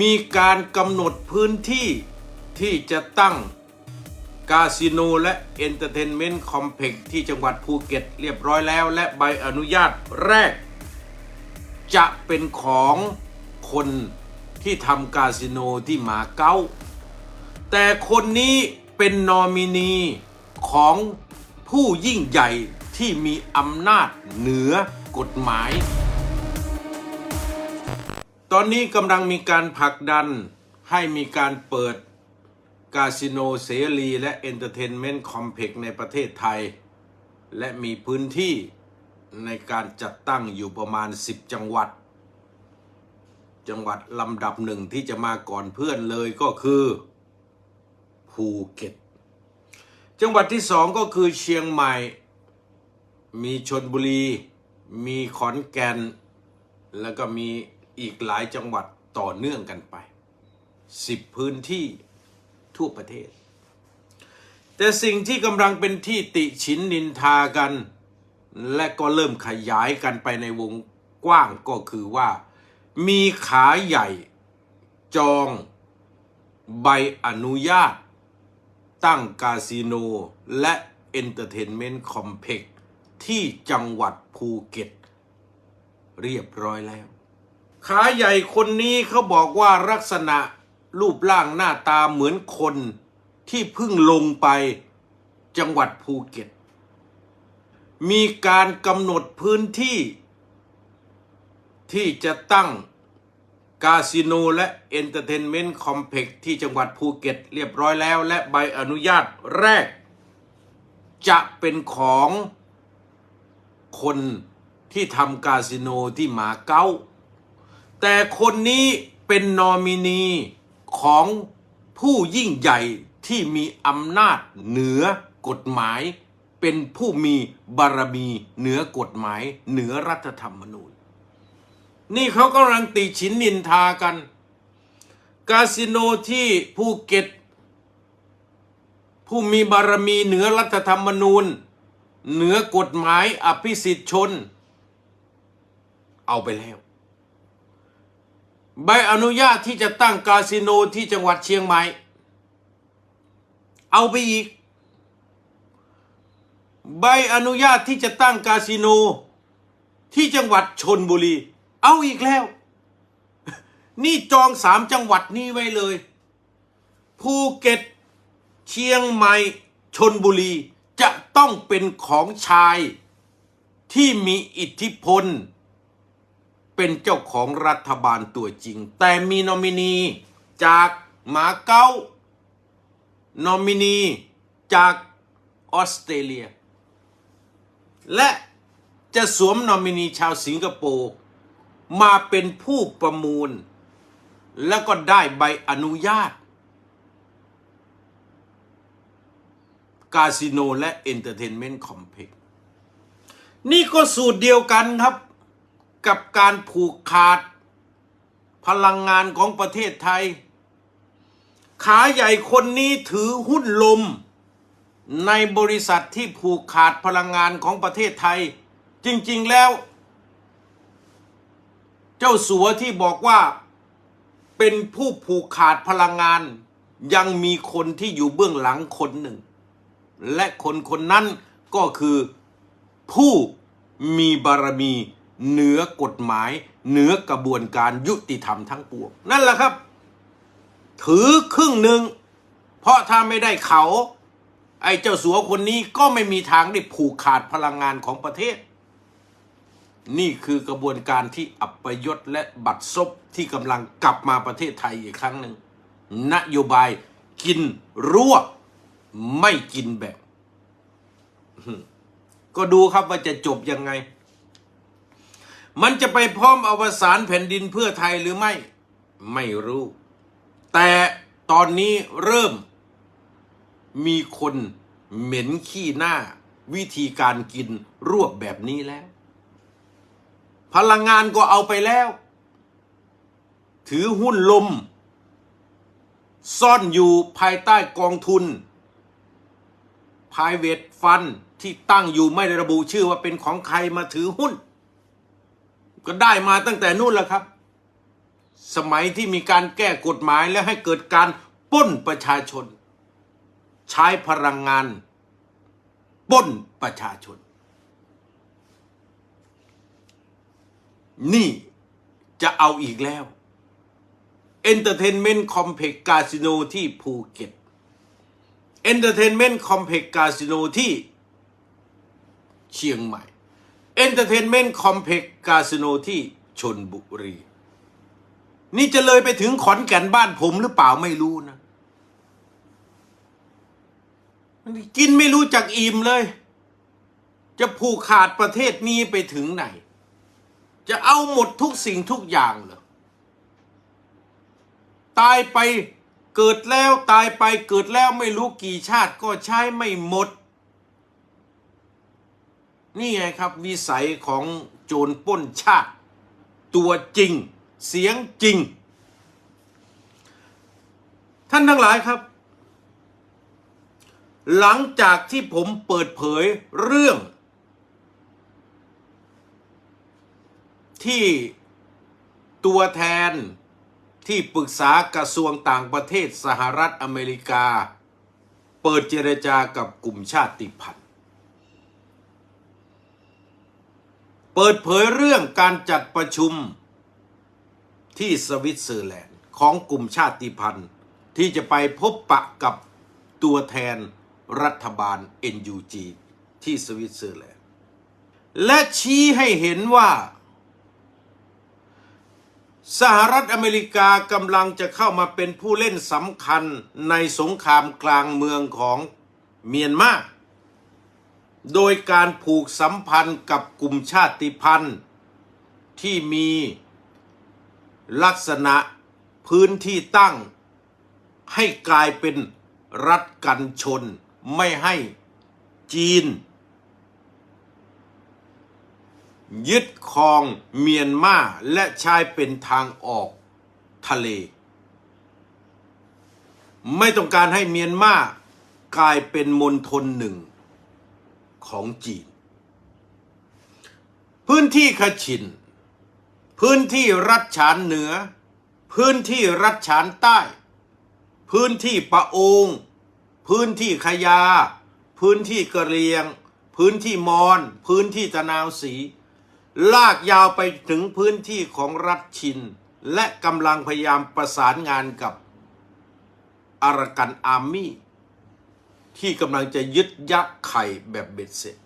มีการกำหนดพื้นที่ที่จะตั้งคาสิโนและเอนเตอร์เทนเมนต์คอมเพล็กซ์ที่จังหวัดภูเก็ตเรียบร้อยแล้ว และใบอนุญาตแรก จะเป็นของคนที่ทำคาสิโนที่หมาเก้าแต่คนนี้เป็นนอมินีของผู้ยิ่งใหญ่ที่มีอำนาจเหนือกฎหมาย ตอนนี้กำลังมีการผลักดันให้มีการเปิดคาสิโนเสรีและเอนเตอร์เทนเมนต์คอมเพล็กซ์ในประเทศไทย และมีพื้นที่ในการจัดตั้งอยู่ประมาณ 10 จังหวัด จังหวัดลำดับหนึ่งที่จะมาก่อนเพื่อนเลยก็คือภูเก็ต จังหวัดที่สองก็คือเชียงใหม่ มีชนบุรี มีขอนแก่น แล้วก็มี อีกหลายจังหวัดต่อเนื่องกันไปสิบพื้นที่ทั่วประเทศ แต่สิ่งที่กำลังเป็นที่ติฉินนินทากัน และก็เริ่มขยายกันไปในวงกว้างก็คือว่า มีขาใหญ่จองใบอนุญาต ตั้งคาสิโนและเอนเตอร์เทนเมนต์คอมเพล็กซ์ที่จังหวัดภูเก็ต เรียบร้อยแล้ว ขาใหญ่คนนี้เขาบอกว่าลักษณะรูปร่างหน้าตาเหมือนคนที่เพิ่งลงไปจังหวัดภูเก็ต มีการกำหนดพื้นที่ ที่จะตั้งคาสิโนและเอนเตอร์เทนเมนต์คอมเพล็กซ์ที่จังหวัดภูเก็ตเรียบร้อยแล้ว และใบอนุญาตแรก จะเป็นของคนที่ทำคาสิโนที่หมาเก้า แต่คนนี้เป็นนอมินีของผู้ยิ่งใหญ่ที่มีอำนาจเหนือกฎหมาย เป็นผู้มีบารมีเหนือกฎหมาย เหนือรัฐธรรมนูญ นี่เขากำลังติฉินนินทากันคาสิโนที่ภูเก็ต ผู้มีบารมีเหนือรัฐธรรมนูญ เหนือกฎหมายอภิสิทธิชน เอาไปแล้ว ใบอนุญาตที่จะตั้งคาสิโนที่จังหวัดเชียงใหม่ เอาไปอีก ใบอนุญาตที่จะตั้งคาสิโน ที่จังหวัดชนบุรี เอาอีกแล้ว นี่จองสามจังหวัดนี้ไว้เลย ภูเก็ต เชียงใหม่ ชนบุรี จะต้องเป็นของชายที่มีอิทธิพล เป็นเจ้าของรัฐบาลตัวจริง แต่มีนอมินีจากหมาเก้านอมินีจากออสเตรเลีย และจะสวมนอมินีชาวสิงคโปร์มาเป็นผู้ประมูล แล้วก็ได้ใบอนุญาต คาสิโนและเอนเตอร์เทนเมนต์คอมเพล็กซ์นี่ก็สูตรเดียวกันครับ กับการผูกขาด พลังงานของประเทศไทย ขาใหญ่คนนี้ถือหุ้นลม ในบริษัทที่ผูกขาดพลังงานของประเทศไทย จริง ๆแล้ว เจ้าสัวที่บอกว่าเป็นผู้ผูกขาดพลังงาน ยังมีคนที่อยู่เบื้องหลังคนหนึ่ง และคนคนนั้นก็คือผู้มีบารมี เหนือกฎหมาย เหนือกระบวนการยุติธรรมทั้งปวงนั่นแหละครับ ถือครึ่งหนึ่ง เพราะถ้าไม่ได้เขา ไอ้เจ้าสัวคนนี้ก็ไม่มีทางได้ผูกขาดพลังงานของประเทศ นี่คือกระบวนการที่อัปยศและบัตรซบที่กำลังกลับมาประเทศไทยอีกครั้งหนึ่งนโยบายกินรั่วไม่กินแบ่งก็ดูครับว่าจะจบยังไง มันจะไปพร้อมอวสานแผ่นดินเพื่อไทยหรือไม่ ไม่รู้ แต่ตอนนี้เริ่ม มีคนเหม็นขี้หน้า วิธีการกินรวบแบบนี้แล้ว พลังงานก็เอาไปแล้ว ถือหุ้นลม ซ่อนอยู่ภายใต้กองทุน private fund ที่ตั้งอยู่ไม่ได้ระบุชื่อว่าเป็นของใครมาถือหุ้น ก็ได้มาตั้งแต่นู่นแหละครับ สมัยที่มีการแก้กฎหมายและให้เกิดการป้นประชาชน ใช้พลังงานป้นประชาชน นี่จะเอาอีกแล้ว Entertainment Complex Casino ที่ภูเก็ต Entertainment Complex Casino ที่เชียงใหม่ Entertainment Complex Casino ที่ชนบุรี นี่จะเลยไปถึงขอนแก่นบ้านผมหรือเปล่าไม่รู้นะ กินไม่รู้จักอิ่มเลย จะผูกขาดประเทศนี้ไปถึงไหน จะเอาหมดทุกสิ่งทุกอย่างเหรอ ตายไปเกิดแล้วตายไปเกิดแล้วไม่รู้กี่ชาติก็ใช้ไม่หมด นี่ไงครับวิสัยของโจรป้นชาติ ตัวจริง เสียงจริง ท่านทั้งหลายครับ หลังจากที่ผมเปิดเผยเรื่อง ที่ตัวแทนที่ปรึกษากระทรวงต่างประเทศสหรัฐอเมริกา เปิดเจรจากับกลุ่มชาติพันธุ์ เปิดเผยเรื่องการจัดประชุมที่สวิตเซอร์แลนด์ของกลุ่มชาติพันธุ์ ที่จะไปพบปะกับตัวแทนรัฐบาล NUG ที่สวิตเซอร์แลนด์ และชี้ให้เห็นว่า สหรัฐอเมริกากำลังจะเข้ามาเป็นผู้เล่นสำคัญในสงครามกลางเมืองของเมียนมา โดยการผูกสัมพันธ์กับกลุ่มชาติพันธุ์ ที่มีลักษณะพื้นที่ตั้ง ให้กลายเป็นรัฐกันชน ไม่ให้จีน ยึดครองเมียนมาและใช้เป็นทางออกทะเล ไม่ต้องการให้เมียนมากลายเป็นมณฑลหนึ่ง ของจีน พื้นที่ขชิน พื้นที่รัฐฉานเหนือ พื้นที่รัฐฉานใต้ พื้นที่ปะโอง พื้นที่ขยา พื้นที่กะเรียง พื้นที่มอญพื้นที่ตะนาวสี ลากยาวไปถึงพื้นที่ของรัฐชิน และกำลังพยายามประสานงานกับอารากันอาร์มี่ ที่กำลังจะยึดยักษ์ไข่แบบเบ็ดเสร็จ